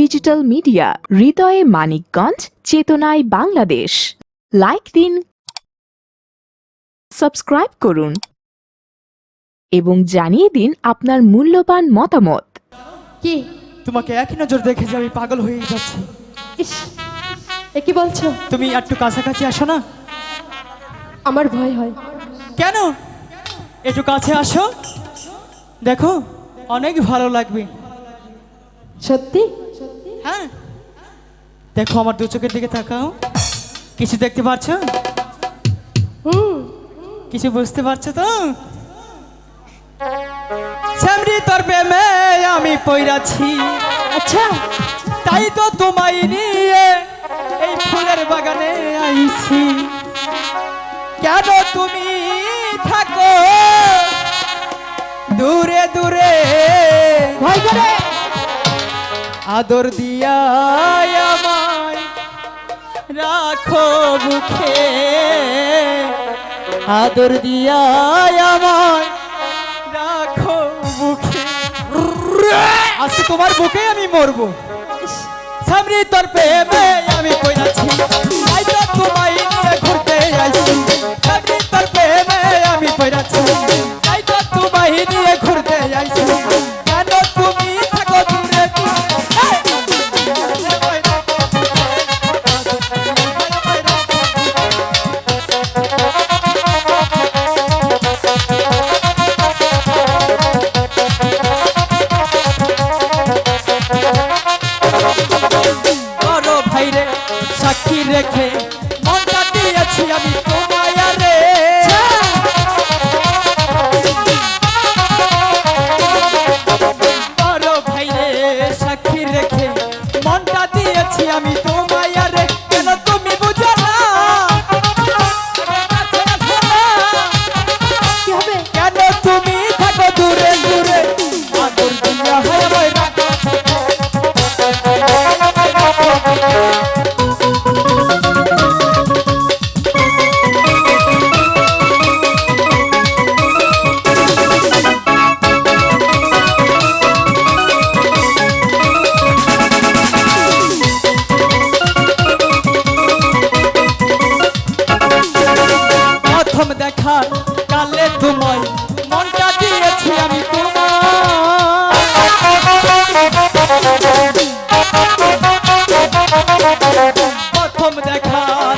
Digital media হৃদয়ে মানিকগঞ্জ চেতনায় Bangladesh. Like দিন সাবস্ক্রাইব করুন এবং জানিয়ে দিন আপনার মূল্যবান মতামত। কি? তোমাকে একই নজর দেখে যে আমি পাগল হয়ে যাচ্ছি। ইস এ কি বলছো? তুমি একটু কাছাকাছি আসো না। আমার ভয় হয়। কেন? একটু কাছে আসো। দেখো অনেক ভালো লাগবে। সত্যি? হ্যাঁ। দেখো আমার দু চোখের দিকে তাকাও। কিছু দেখতে পাচ্ছো? হুম। কিছু বুঝতে পারছ তো? শ্যামরি তোর প্রেমে আমি পইরাছি আচ্ছা। তাই তো তোমায় নিয়ে এই ফুলের বাগানে আইছি। কেন তুমি আদর দিয়া আমায়। রাখো মুখে। আদর দিয়া আমায়। রাখো মুখে। আজকে তোমার বুকে আমি মরবো। সামনে তোর প্রেমে আমি কইরাছি তাই প্রথম দেখা